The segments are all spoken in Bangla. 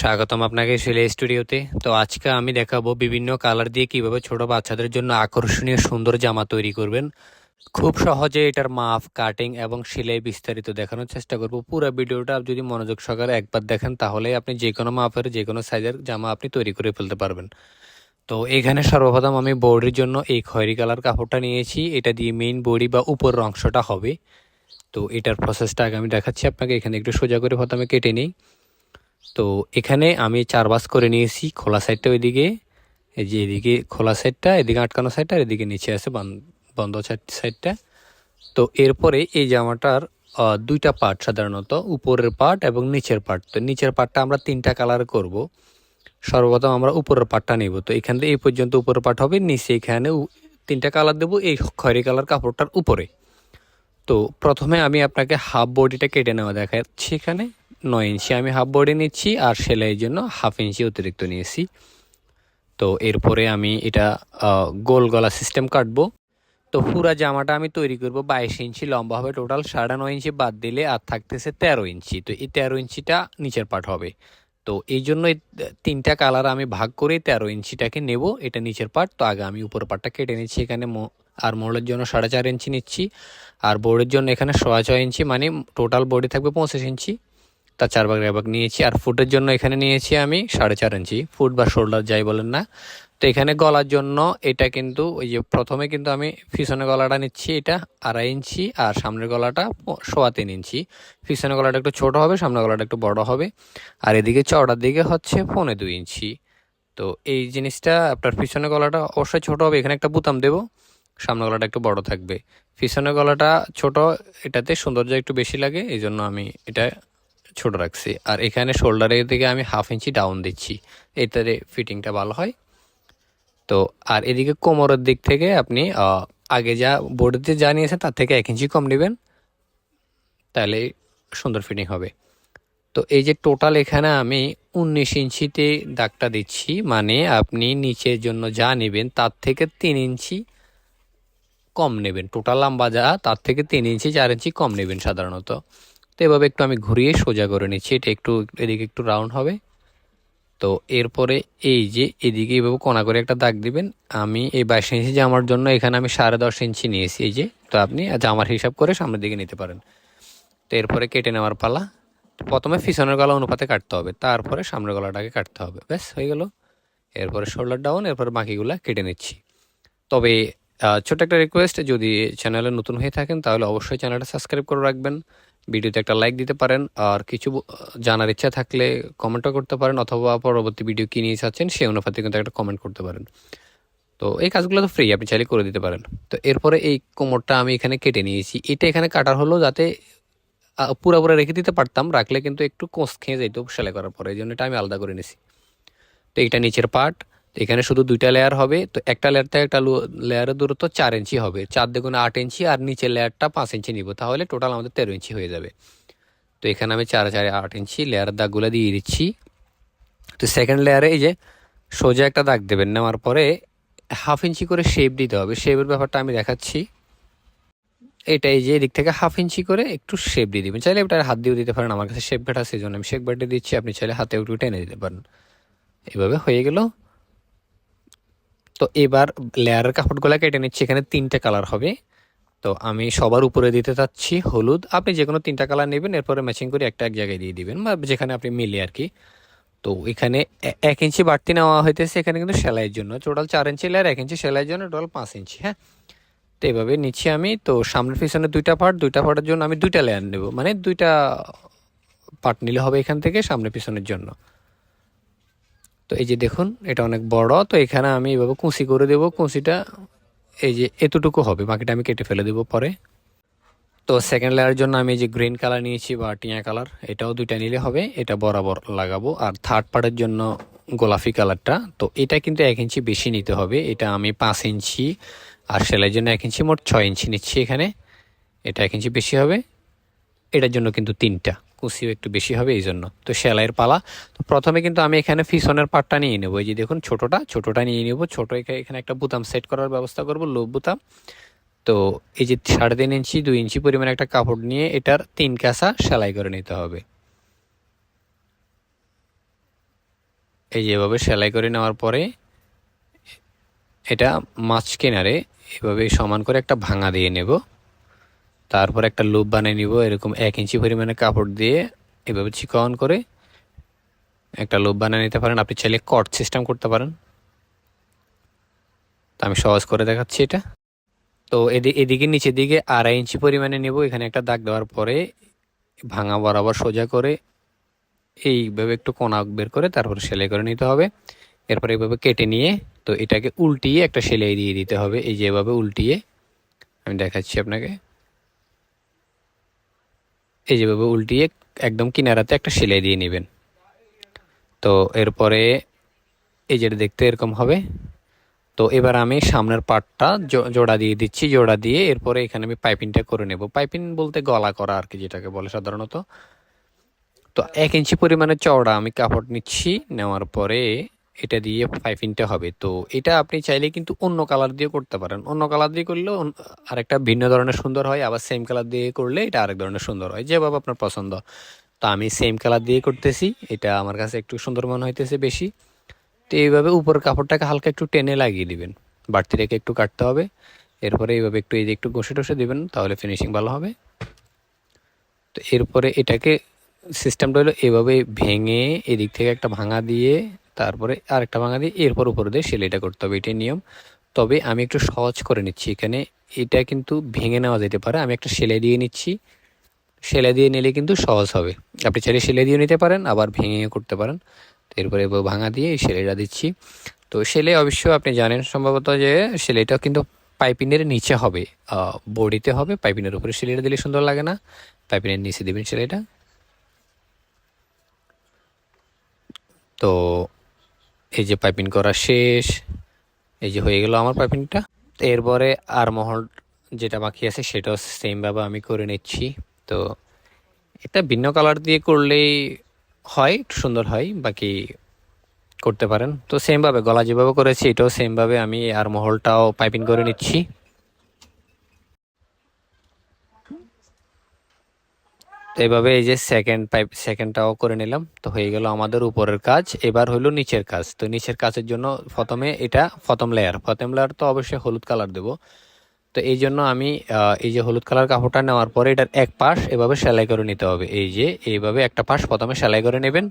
স্বাগতম আপনাকে সেলে স্টুডিওতে। তো আজকে আমি দেখাবো বিভিন্ন কালার দিয়ে কীভাবে ছোট বাচ্চাদের জন্য আকর্ষণীয় সুন্দর জামা তৈরি করবেন। খুব সহজে এটার মাপ কাটিং এবং সেলাই বিস্তারিত দেখানোর চেষ্টা করব। পুরো ভিডিওটা যদি মনোযোগ সহকারে একবার দেখেন, তাহলে আপনি যে কোনো মাপের যে কোনো সাইজের জামা আপনি তৈরি করে ফেলতে পারবেন। তো এখানে সর্বপ্রথম আমি বডির জন্য এই খয়েরি কালার কাপড়টা নিয়েছি। এটা দিয়ে মেইন বডি বা উপরের অংশটা হবে। তো এটার প্রসেসটা আগে আমি দেখাচ্ছি আপনাকে। এখানে একটু সোজা করে প্রথমে কেটে নিই। তো এখানে আমি চার বাস করে নিয়েছি, খোলা সাইডটা ওইদিকে, এই যে এদিকে খোলা সাইডটা, এদিকে আটকানো সাইডটা, আর এদিকে নিচে আছে বান- বন্ধ সাইডটা। তো এরপরে এই জামাটার দুইটা পার্ট সাধারণত, উপরের পার্ট এবং নিচের পার্ট। তো নিচের পার্টটা আমরা তিনটা কালার করব, সর্বপ্রথম আমরা উপরের পার্টটা নেব। তো এখান থেকে এই পর্যন্ত উপরের পার্ট হবে, নিচে এখানে তিনটা কালার দেবো, এই খয়েরি কালার কাপড়টার উপরে। তো প্রথমে আমি আপনাকে হাফ বডিটা কেটে নেওয়া দেখাচ্ছি এখানে। নয় ইঞ্চি আমি হাফ বডি নিচ্ছি আর সেলাইয়ের জন্য হাফ ইঞ্চি অতিরিক্ত নিয়েছি। তো এরপরে আমি এটা গোল গলা সিস্টেম কাটবো। তো পুরা জামাটা আমি তৈরি করব বাইশ ইঞ্চি লম্বা হবে টোটাল সাড়ে নয় ইঞ্চি বাদ দিলে আর থাকতেছে তেরো ইঞ্চি। তো এই তেরো ইঞ্চিটা নিচের পাট হবে। তো এই জন্য তিনটা কালার আমি ভাগ করে তেরো ইঞ্চিটাকে নেব, এটা নিচের পাট তো আগে আমি উপর পাটটা কেটে নিচ্ছি, এখানে আর মোড়ের জন্য সাড়ে চার ইঞ্চি নিচ্ছি। আর বোর্ডের জন্য এখানে সোয়া ছয় ইঞ্চি মানে টোটাল বডি থাকবে পঁচিশ ইঞ্চি। তার চার ভাগ এক ভাগ নিয়েছি, আর ফুটের জন্য এখানে নিয়েছি আমি সাড়ে চার ইঞ্চি। ফুট বা শোল্ডার যাই বলেন না। তো এখানে গলার জন্য এটা কিন্তু ওই যে প্রথমে কিন্তু আমি পিছনে গলাটা নিচ্ছি, এটা আড়াই ইঞ্চি, আর সামনের গলাটা সোয়া তিন ইঞ্চি। পিছনে গলাটা একটু ছোট হবে, সামনের গলাটা একটু বড় হবে। আর এদিকে চওড়ার দিকে হচ্ছে পৌনে দুই ইঞ্চি। তো এই জিনিসটা আপনার পিছনে গলাটা অবশ্যই ছোট হবে, এখানে একটা বুতাম দেবো, সামনের গলাটা একটু বড় থাকবে। পিছনের গলাটা ছোট, এটাতে সৌন্দর্য একটু বেশি লাগে, এই জন্য আমি এটা ছোট রাখছি। আর এখানে শোল্ডারের দিকে আমি হাফ ইঞ্চি ডাউন দিচ্ছি। এটাতে ফিটিংটা ভালো হয়। তো, আর এদিকে কোমরের দিক থেকে আপনি আগে যা বোর্ডেতে যা নিয়েছেন তার থেকে এক ইঞ্চি কম নেবেন। তাহলে সুন্দর ফিটিং হবে। তো, এই যে টোটাল এখানে আমি উনিশ ইঞ্চিতে দাগটা দিচ্ছি। মানে আপনি নিচের জন্য যা নেবেন তার থেকে তিন ইঞ্চি কম নেবেন। টোটাল লম্বা যা, তার থেকে তিন ইঞ্চি, চার ইঞ্চি কম নেবেন সাধারণত। এভাবে একটু আমি ঘুরিয়ে সোজা করে নিচ্ছি। এটা একটু এদিকে একটু রাউন্ড হবে। তো এরপরে এই যে এদিকে এইভাবে কোনা করে একটা দাগ দিবেন। আমি এই বাইশ ইঞ্চি জামার জন্য এখানে আমি সাড়ে দশ ইঞ্চি নিয়েছি এই যে। তো আপনি জামার হিসাব করে সামনের দিকে নিতে পারেন। তো এরপরে কেটে নেওয়ার পালা। প্রথমে পিছনের গলা অনুপাতে কাটতে হবে। তারপরে সামনের গলাটাকে কাটতে হবে। ব্যাস, হয়ে গেল। এরপরে শোল্ডার ডাউন এরপরে বাকিগুলা কেটে নিচ্ছি। তবে ছোট্ট একটা রিকোয়েস্ট যদি চ্যানেলে নতুন হয়ে থাকেন, তাহলে অবশ্যই চ্যানেলটা সাবস্ক্রাইব করে রাখবেন। ভিডিওতে একটা লাইক দিতে পারেন আর কিছু জানার ইচ্ছা থাকলে কমেন্টও করতে পারেন অথবা পরবর্তী ভিডিও কী নিয়ে চাচ্ছেন সেই অনুপাতে কিন্তু একটা কমেন্ট করতে পারেন। তো এই কাজগুলো তো ফ্রি আপনি চাইলে করে দিতে পারেন। তো এরপরে এই কোমরটা আমি এখানে কেটে নিয়েছি। এটা এখানে কাটার হলো যাতে আহ, পুরোপুরি রেখে দিতে পারতাম রাখলে কিন্তু একটু কোঁচ খেয়ে যেত সেলাই করার পরে এই জন্য এটা আমি আলাদা করে নিয়েছি তো এইটা নিচের পার্ট এখানে শুধু দুইটা লেয়ার হবে, তো একটা লেয়ার থেকে একটা লেয়ারের দূরত্ব চার ইঞ্চি হবে। চার দেখুন আট ইঞ্চি আর নিচের লেয়ারটা পাঁচ ইঞ্চি নিব, তাহলে টোটাল আমাদের তেরো ইঞ্চি হয়ে যাবে। তো এখানে আমি চার চারে আট ইঞ্চি লেয়ারের দাগগুলো দিয়ে দিচ্ছি। তো সেকেন্ড লেয়ারে এই যে সোজা একটা দাগ দেবেন, নেওয়ার পরে হাফ ইঞ্চি করে শেপ দিতে হবে। শেপের ব্যাপারটা আমি দেখাচ্ছি। এটা এই যে এদিক থেকে হাফ ইঞ্চি করে একটু শেপ দিয়ে দিবেন। চাইলে এটা হাত দিয়েও দিতে পারেন, আমার কাছে শেপ ব্যাট আছে, এই জন্য আমি শেপ ব্যাটে দিচ্ছি, আপনি চাইলে হাতে একটু টেনে দিতে পারেন। এভাবে হয়ে গেল। তো এবার লেয়ারের কাপড়গুলো কেটে নিচ্ছি। এখানে তিনটে কালার হবে। তো আমি সবার উপরে দিতে চাচ্ছি হলুদ। আপনি যে কোনো তিনটা কালার নেবেন, এরপরে ম্যাচিং করে একটা এক জায়গায় দিয়ে দিবেন বা যেখানে আপনি মিলে আর কি। তো এখানে এক ইঞ্চি বাড়তি নেওয়া হইতেছে এখানে কিন্তু সেলাইয়ের জন্য। টোটাল চার ইঞ্চি লেয়ার এক ইঞ্চি সেলাইয়ের জন্য টোটাল পাঁচ ইঞ্চি হ্যাঁ? তো এভাবে নিচ্ছি আমি। তো সামনের পিছনে দুইটা পার্ট দুইটা পার্টের জন্য আমি দুইটা লেয়ার নেব। মানে দুইটা পার্ট নিলে হবে এখান থেকে সামনে পিছনের জন্য। তো এই যে দেখুন, এটা অনেক বড়, তো এখানে আমি এভাবে কুঁচি করে দেবো, কুঁচিটা এই যে এতটুকু হবে, বাকিটা আমি কেটে ফেলে দেবো পরে। তো সেকেন্ড লেয়ারের জন্য আমি যে গ্রিন কালার নিয়েছি বা টিয়া কালার এটাও দুইটা নিলে হবে, এটা বরাবর লাগাবো। আর থার্ড পার্টের জন্য গোলাপি কালারটা তো এটা কিন্তু এক ইঞ্চি বেশি নিতে হবে, এটা আমি পাঁচ ইঞ্চি, আর সেলাইয়ের জন্য এক ইঞ্চি মোট ছয় ইঞ্চি নিচ্ছি এখানে, এটা এক ইঞ্চি বেশি হবে, এটার জন্য কিন্তু তিনটা। কুচিও একটু বেশি হবে এই জন্য তো সেলাইয়ের পালা। তো প্রথমে কিন্তু আমি এখানে ফিসনের পার্টটা নিয়ে নেব। এই যে দেখুন ছোটোটা ছোটোটা নিয়ে নেব। ছোটো এখানে একটা বুতাম সেট করার ব্যবস্থা করব লোভ বুতাম। তো এই যে সাড়ে তিন ইঞ্চি, দুই ইঞ্চি পরিমাণে একটা কাপড় নিয়ে এটার তিন কাঁচা সেলাই করে নিতে হবে। এই যেভাবে সেলাই করে নেওয়ার পরে এটা মাছ কেনারে এভাবে সমান করে একটা ভাঙা দিয়ে নেব। তারপর একটা লুপ বানিয়ে নিব, এরকম এক ইঞ্চি পরিমাণে কাপড় দিয়ে এভাবে চিকন করে একটা লুপ বানিয়ে নিতে পারেন। আপনি চাইলে কট সিস্টেম করতে পারেন। তো আমি সহজ করে দেখাচ্ছি এটা। তো এদিকে এদিকে নিচের দিকে আড়াই ইঞ্চি পরিমাণে নেব। এখানে একটা দাগ দেওয়ার পরে ভাঙা বরাবর সোজা করে এইভাবে একটু কোনা বের করে তারপর সেলাই করে নিতে হবে। এরপর এইভাবে কেটে নিয়ে তো এটাকে উল্টিয়ে একটা সেলাই দিয়ে দিতে হবে। এই যে এভাবে উল্টিয়ে আমি দেখাচ্ছি আপনাকে। এই যেভাবে উল্টিয়ে একদম কিনারাতে একটা সেলাই দিয়ে নেবেন। তো এরপরে এই যেটা দেখতে এরকম হবে। তো এবার আমি সামনের পার্টটা জোড়া দিয়ে দিচ্ছি, জোড়া দিয়ে এরপরে এখানে আমি পাইপিংটা করে নেব। পাইপিং বলতে গলা করা আর কি যেটাকে বলে সাধারণত। তো এক ইঞ্চি পরিমাণে চওড়া আমি কাপড় নিচ্ছি, নেওয়ার পরে এটা দিয়ে পাইপিংটা হবে। তো এটা আপনি চাইলে কিন্তু অন্য কালার দিয়ে করতে পারেন। অন্য কালার দিয়ে করলেও আরেকটা ভিন্ন ধরনের সুন্দর হয়, আবার সেম কালার দিয়ে করলে এটা আরেক ধরনের সুন্দর হয়, যেভাবে আপনার পছন্দ। তো আমি সেম কালার দিয়ে করতেছি, এটা আমার কাছে একটু সুন্দর মনে হইতেছে বেশি। তো এইভাবে উপর কাপড়টাকে হালকা একটু টেনে লাগিয়ে দিবেন। বাড়তি রেখে একটু কাটতে হবে। এরপরে এইভাবে একটু এই যে একটু ঘষে টষে দিবেন, তাহলে ফিনিশিং ভালো হবে। তো এরপরে এটাকে সিস্টেমটা হলো এভাবে ভেঙে এদিক থেকে একটা ভাঙা দিয়ে তারপরে আরেকটা ভাঙা দিয়ে এরপর উপর দিয়ে সেলাইটা করতে হবে, এটাই নিয়ম। তবে আমি একটু সহজ করে নিচ্ছি, এখানে এটা কিন্তু ভেঙে নেওয়া যেতে পারে। আমি একটা সেলাই দিয়ে নিচ্ছি। সেলাই দিয়ে নিলে কিন্তু সহজ হবে। আপনি চাইলে সেলাই দিয়ে নিতে পারেন, আবার ভেঙে করতে পারেন। এরপরে ভাঙা দিয়ে এই সেলাইটা দিচ্ছি। তো সেলাই অবশ্য আপনি জানেন সম্ভবত যে সেলাইটা কিন্তু পাইপিনের নিচে হবে। বডিতে হবে, পাইপিনের উপরে সেলাইটা দিলে সুন্দর লাগে না। পাইপিনের নিচে দেবেন সেলাইটা। তো এই যে পাইপিং করা শেষ, এই যে হয়ে গেল আমার পাইপিংটা এরপরে আর মহল যেটা বাকি আছে সেটাও সেমভাবে আমি করে নিচ্ছি। তো এটা ভিন্ন কালার দিয়ে করলেই হয়, একটু সুন্দর হয়, বাকি করতে পারেন। তো সেমভাবে গলা যেভাবে করেছি, এটাও সেমভাবে আমি আর মহলটাও পাইপিং করে নিচ্ছি। তো এভাবে এই যে সেকেন্ড পাইপ সেকেন্ডটাও করে নিলাম। তো হয়ে গেল আমাদের উপরের কাজ। এবার হলো নিচের কাজ। তো নিচের কাজের জন্য প্রথমে এটা প্রথম লেয়ার প্রথম লেয়ার তো অবশ্যই হলুদ কালার দেব। তো এই জন্য আমি এই যে হলুদ কালার কাপড়টা নেওয়ার পরে এটার এক পাশ এভাবে সেলাই করে নিতে হবে। এই যে এইভাবে একটা পাশ প্রথমে সেলাই করে নেবেন।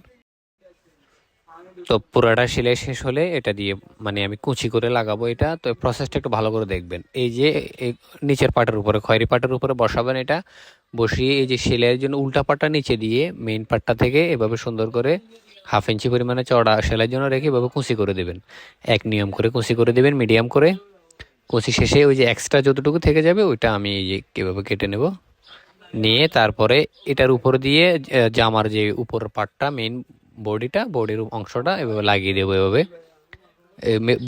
তো পুরাটা সেলাই শেষ হলে এটা দিয়ে মানে আমি কুচি করে লাগাবো এটা। তো প্রসেসটা একটু ভালো করে দেখবেন। এই যে নিচের পাটের উপরে, খয়েরি পাটের উপরে বসাবেন এটা। বসিয়ে এই যে সেলাইয়ের জন্য উল্টা পাটটা নিচে দিয়ে মেইন পাটটা থেকে এভাবে সুন্দর করে হাফ ইঞ্চি পরিমাণে চড়া সেলাইয়ের জন্য রেখে এভাবে কুচি করে দেবেন। এক নিয়ম করে কুচি করে দেবেন মিডিয়াম করে। কুচি শেষে ওই যে এক্সট্রা যতটুকু থেকে যাবে ওইটা আমি এই যে কীভাবে কেটে নেব। নিয়ে তারপরে এটার উপর দিয়ে জামার যে উপর পাটটা মেইন বডিটা, বডির অংশটা এভাবে লাগিয়ে দেবো এভাবে।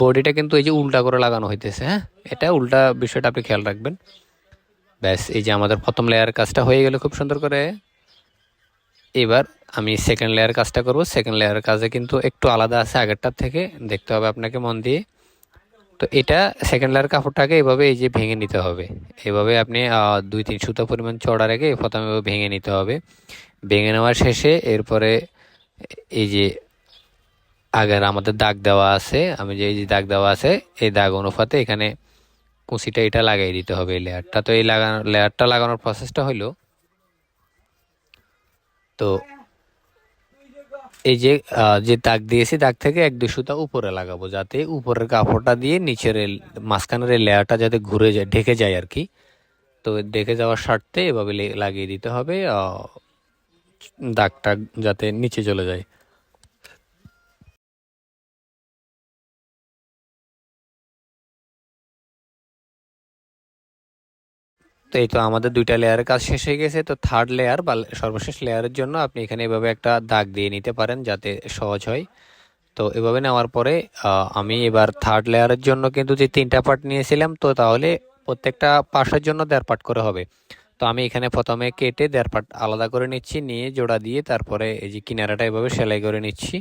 বডিটা কিন্তু এই যে উল্টা করে লাগানো হইতেছে হ্যাঁ? এটা উল্টা বিষয়টা আপনি খেয়াল রাখবেন। ব্যাস, এই যে আমাদের প্রথম লেয়ার কাজটা হয়ে গেল খুব সুন্দর করে। এবার আমি সেকেন্ড লেয়ার কাজটা করব। সেকেন্ড লেয়ার কাজে কিন্তু একটু আলাদা আছে আগেরটার থেকে, দেখতে হবে আপনাকে মন দিয়ে। তো এটা সেকেন্ড লেয়ার কাপড়টাকে এভাবে এই যে ভেঙে নিতে হবে। এভাবে আপনি দুই তিন সুতো পরিমাণ চড়া রেখে প্রথমে ভেঙে নিতে হবে। ভেঙে নেওয়ার শেষে এরপরে এই যে আগের আমাদের দাগ দেওয়া আছে, আমি যে এই যে দাগ দেওয়া আছে, এই দাগ অনুপাতে এখানে কুচিটা এটা লাগাই দিতে হবে এই লেয়ারটা। তো এই লাগানো লেয়ারটা লাগানোর প্রসেসটা হলো তো এই যে যে দাগ দিয়েছি, দাগ থেকে এক দুই সুতা উপরে লাগাবো যাতে উপরের কাপড়টা দিয়ে নিচের মাঝখানের এই লেয়ারটা যাতে ঘুরে যায়, ঢেকে যায় আর কি। তো ঢেকে যাওয়ার স্বার্থে এভাবে লাগিয়ে দিতে হবে দাগটা যাতে নিচে চলে যায়। তো এই তো আমাদের দুইটা লেয়ারের কাজ শেষ হয়ে গেছে। তো থার্ড লেয়ার বা সর্বশেষ লেয়ারের জন্য আপনি এখানে এভাবে একটা দাগ দিয়ে নিতে পারেন যাতে সহজ হয়। তো এভাবে নেওয়ার পরে আমি এবার থার্ড লেয়ারের জন্য কিন্তু যে তিনটা পার্ট নিয়েছিলাম, তো তাহলে প্রত্যেকটা পাশের জন্য দেড় পার্ট করে হবে। তো আমি এখানে প্রথমে কেটে দেড় পার্ট আলাদা করে নিচ্ছি, নিয়ে জোড়া দিয়ে তারপরে এই যে কিনারাটা এভাবে সেলাই করে নিচ্ছি।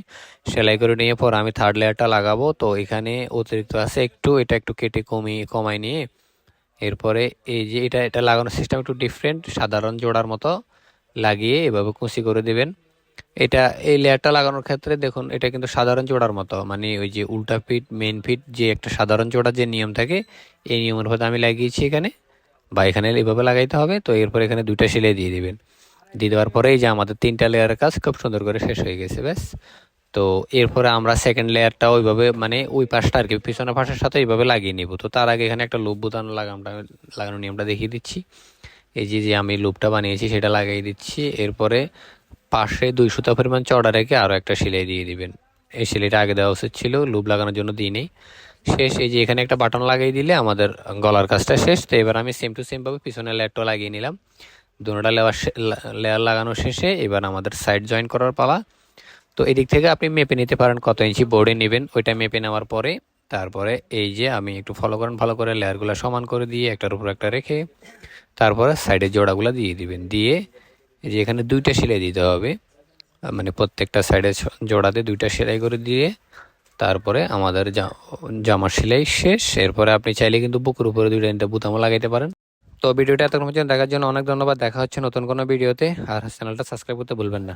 সেলাই করে নিয়ে পর আমি থার্ড লেয়ারটা লাগাবো। তো এখানে অতিরিক্ত আছে একটু, এটা একটু কেটে কমিয়ে কমাই নিয়ে এরপরে এই যে এটা এটা লাগানোর সিস্টেম একটু ডিফারেন্ট সাধারণ জোড়ার মতো লাগিয়ে এভাবে কুচি করে দেবেন। এটা, এই লেয়ারটা লাগানোর ক্ষেত্রে দেখুন, এটা কিন্তু সাধারণ জোড়ার মতো। মানে ওই যে উল্টা ফিট মেন ফিট যে একটা সাধারণ জোড়ার যে নিয়ম থাকে, এই নিয়মের মধ্যে আমি লাগিয়েছি এখানে। বা এখানে এইভাবে লাগাইতে হবে, তো এরপর এখানে দুইটা সেলাই দিয়ে দিবেন। দিয়ে দেওয়ার পরে এই যে আমাদের তিনটা লেয়ারের কাজ খুব সুন্দর করে শেষ হয়ে গেছে, ব্যাস। তো এরপরে আমরা সেকেন্ড লেয়ারটা ওইভাবে মানে ওই পাশটা আর কি পিছনের পাশের সাথে এইভাবে লাগিয়ে নিব। তো তার আগে এখানে একটা লুপ বোতাম লাগানোটা লাগানোর নিয়মটা দেখিয়ে দিচ্ছি। এই যে যে আমি লুপটা বানিয়েছি সেটা লাগিয়ে দিচ্ছি। এরপরে পাশে দুই সুতা পরিমাণ চড়া রেখে আরও একটা সেলাই দিয়ে দিবেন। এই সেলাইটা আগে দেওয়া উচিত ছিল লুপ লাগানোর জন্য দিই নেই। শেষ, এই যে এখানে একটা বাটন লাগিয়ে দিলে আমাদের গলার কাজটা শেষ। তো এবার আমি সেম টু সেমভাবে পিছনে লেয়ারটা লাগিয়ে নিলাম। দুটোটা লেয়ার লেয়ার লাগানো শেষে এবার আমাদের সাইড জয়েন করার পালা। তো এদিক থেকে আপনি মেপে নিতে পারেন কত ইঞ্চি বোর্ডে নেবেন। ওইটা মেপে নেওয়ার পরে তারপরে এই যে আমি একটু ফলো করেন, ভালো করে লেয়ারগুলো সমান করে দিয়ে একটার উপর একটা রেখে তারপরে সাইডের জোড়াগুলো দিয়ে দিবেন। দিয়ে এই যে এখানে দুইটা সেলাই দিতে হবে। মানে প্রত্যেকটা সাইডে জোড়াতে দুইটা সেলাই করে দিয়ে তারপরে আমাদের জামা সেলাই শেষ। এরপরে আপনি চাইলে কিন্তু বুকের উপরে দুইটা তিনটা বুতামও লাগাইতে পারেন। তো ভিডিওটা এতক্ষণ পর্যন্ত দেখার জন্য অনেক ধন্যবাদ। দেখা হচ্ছে নতুন কোনো ভিডিওতে। আর চ্যানেলটা সাবস্ক্রাইব করতে ভুলবেন না।